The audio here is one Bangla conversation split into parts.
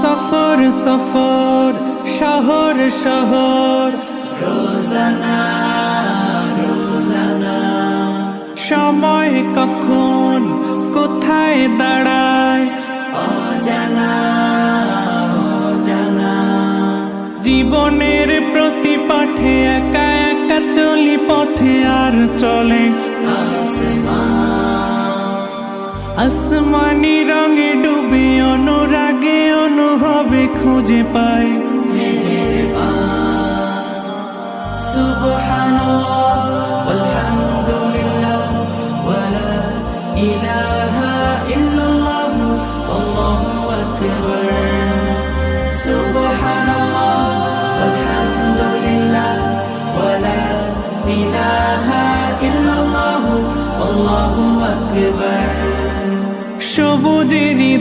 সফর সফর শহর শহর। সময় কখন কোথায় দাঁড়ায় জীবনের প্রতি পাঠে একা একা চলি পথে আর চলে। আসমানি রঙে ডুবে অনুরাগে অনুভবে খুঁজে পাই।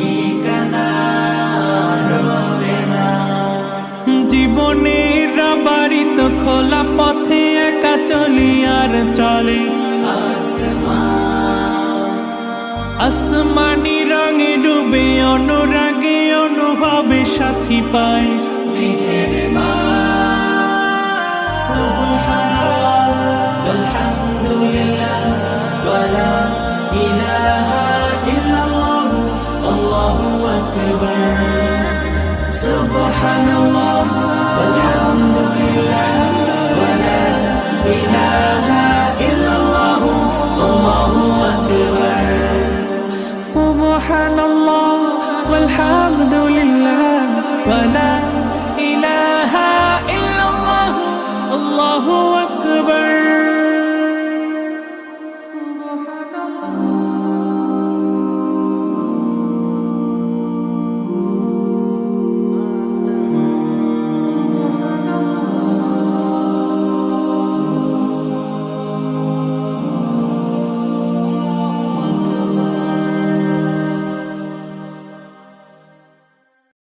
ঠিকানা রবে না জীবনের খোলা পথে একা চলে আসমানি রঙে ডুবে অনুরাগে অনুভবে সাথী পায় الله والحمد لله ولا